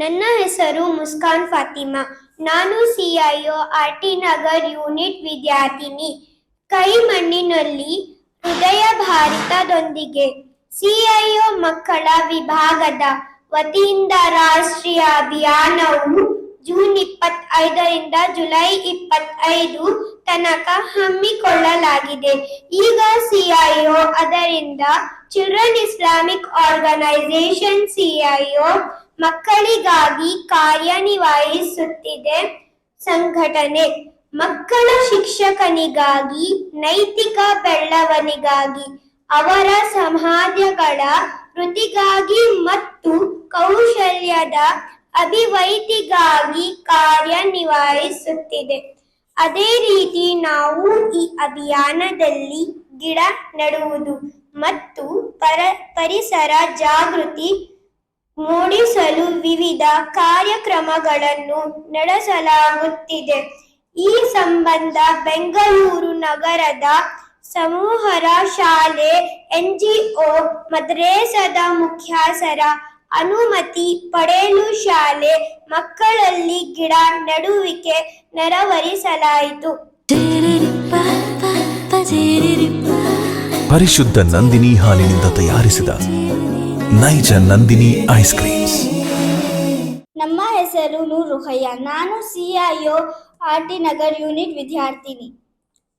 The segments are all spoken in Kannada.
ನನ್ನ ಹೆಸರು ಮುಸ್ಕಾನ್ ಫಾತಿಮಾ. ನಾನು CIO R T Nagar unit ವಿದ್ಯಾರ್ಥಿನಿ. ಕೈ ಮಣ್ಣಿನಲ್ಲಿ ಹೃದಯ ಭಾರತದೊಂದಿಗೆ ಸಿಐಒ ಮಕ್ಕಳ ವಿಭಾಗದ ವತಿಯಿಂದ ರಾಷ್ಟ್ರೀಯ ಅಭಿಯಾನವು ಜೂನ್ ಇಪ್ಪತ್ತೈದರಿಂದ ಜುಲೈ ಇಪ್ಪತ್ತೈದು ತನಕ ಹಮ್ಮಿಕೊಳ್ಳಲಾಗಿದೆ. ಈಗ ಸಿಐಒ, ಅದರಿಂದ ಚಿಲ್ಡ್ರನ್ ಇಸ್ಲಾಮಿಕ್ ಆರ್ಗನೈಸೇಷನ್ ಸಿಐಒ ಮಕ್ಕಳಿಗಾಗಿ ಕಾರ್ಯನಿರ್ವಹಿಸುತ್ತಿದೆ ಸಂಘಟನೆ. ಮಕ್ಕಳ ಶಿಕ್ಷಕನಿಗಾಗಿ, ನೈತಿಕ ಬೆಳವಣಿಗಾಗಿ, ಅವರ ಸಮಾಜಗಳ ವೃತ್ತಿಗಾಗಿ ಮತ್ತು ಕೌಶಲ್ಯದ ಅಭಿವೃದ್ಧಿಗಾಗಿ ಕಾರ್ಯನಿರ್ವಹಿಸುತ್ತಿದೆ ಅದೇ ರೀತಿ ನಾವು ಈ ಅಭಿಯಾನದಲ್ಲಿ ಗಿಡ ನೆಡುವುದು ಮತ್ತು ಪರ, ಪರಿಸರ ಜಾಗೃತಿ ಮೂಡಿಸಲು ವಿವಿಧ ಕಾರ್ಯಕ್ರಮಗಳನ್ನು ನಡೆಸಲಾಗುತ್ತಿದೆ. ಈ ಸಂಬಂಧ ಬೆಂಗಳೂರು ನಗರದ ಸಮೂಹರ ಶಾಲೆ ಎನ್ಜಿಒ ಮದ್ರೇಸದ ಮುಖ್ಯಸ್ಥರ ಅನುಮತಿ ಪಡೆಯಲು ಶಾಲೆ ಮಕ್ಕಳಲ್ಲಿ ಗಿಡ ನೆಡುವಿಕೆ ನೆರವರಿಸಲಾಯಿತು. ಪರಿಶುದ್ಧ ನಂದಿನಿ ಹಾಲಿನಿಂದ ತಯಾರಿಸಿದ ನೈಜ ನಂದಿನಿ ಐಸ್ ಕ್ರೀಮ್ಸ್. ನಮ್ಮ ಹೆಸರು ನೂರ್ ರುಹಯ್ಯ. ನಾನು CIO R T Nagar unit ವಿದ್ಯಾರ್ಥಿನಿ.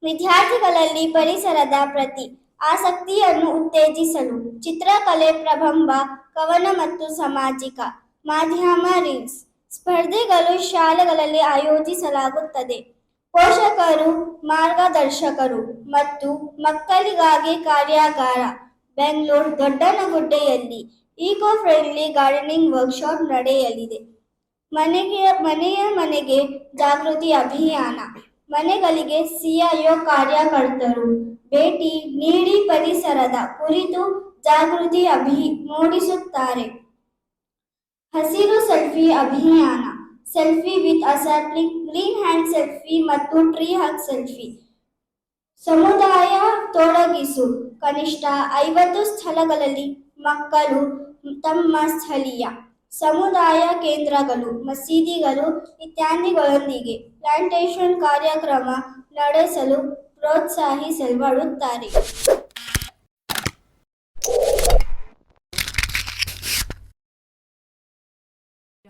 ವಿದ್ಯಾರ್ಥಿಗಳಲ್ಲಿ ಪರಿಸರದ ಪ್ರತಿ ಆಸಕ್ತಿಯನ್ನು ಉತ್ತೇಜಿಸಲು ಚಿತ್ರಕಲೆ ಪ್ರಬಂಧ ಕವನ ಮತ್ತು ಸಾಮಾಜಿಕ ಮಾಧ್ಯಮ ರೀಲ್ಸ್ ಸ್ಪರ್ಧೆಗಳು ಶಾಲೆಗಳಲ್ಲಿ ಆಯೋಜಿಸಲಾಗುತ್ತದೆ. ಪೋಷಕರು, ಮಾರ್ಗದರ್ಶಕರು ಮತ್ತು ಮಕ್ಕಳಿಗಾಗಿ ಕಾರ್ಯಾಗಾರ ಬೆಂಗಳೂರು ದೊಡ್ಡನಗುಡ್ಡೆಯಲ್ಲಿ ಈಕೋ ಫ್ರೆಂಡ್ಲಿ ಗಾರ್ಡನಿಂಗ್ ವರ್ಕ್ಶಾಪ್ ನಡೆಯಲಿದೆ. ಮನೆಗೆ, ಮನೆಯ ಮನೆಗೆ ಜಾಗೃತಿ ಅಭಿಯಾನ. ಮನೆಗಳಿಗೆ ಸಿಐಒ ಕಾರ್ಯಕರ್ತರು ಭೇಟಿ ನೀಡಿ ಪರಿಸರದ ಕುರಿತು ಜಾಗೃತಿ ಅಭಿ, ಮೂಡಿಸುತ್ತಾರೆ. ಹಸಿರು ಸೆಲ್ಫಿ ಅಭಿಯಾನ. ಸೆಲ್ಫಿ ವಿತ್ ಅಸಾಟ್ಲಿಕ್ ಗ್ರೀನ್ ಹ್ಯಾಂಡ್ ಸೆಲ್ಫಿ ಮತ್ತು ಟ್ರೀ ಹಗ್ ಸೆಲ್ಫಿ. ಸಮುದಾಯ ತೊಡಗಿಸು. ಕನಿಷ್ಠ ಐವತ್ತು ಸ್ಥಳಗಳಲ್ಲಿ ಮಕ್ಕಳು ತಮ್ಮ ಸ್ಥಳೀಯ ಸಮುದಾಯ ಕೇಂದ್ರಗಳು, ಮಸೀದಿಗಳು ಇತ್ಯಾದಿಗಳೊಂದಿಗೆ ಪ್ಲಾಂಟೇಶನ್ ಕಾರ್ಯಕ್ರಮ ನಡೆಸಲು ಪ್ರೋತ್ಸಾಹಿಸಲ್ಪಡುತ್ತಾರೆ.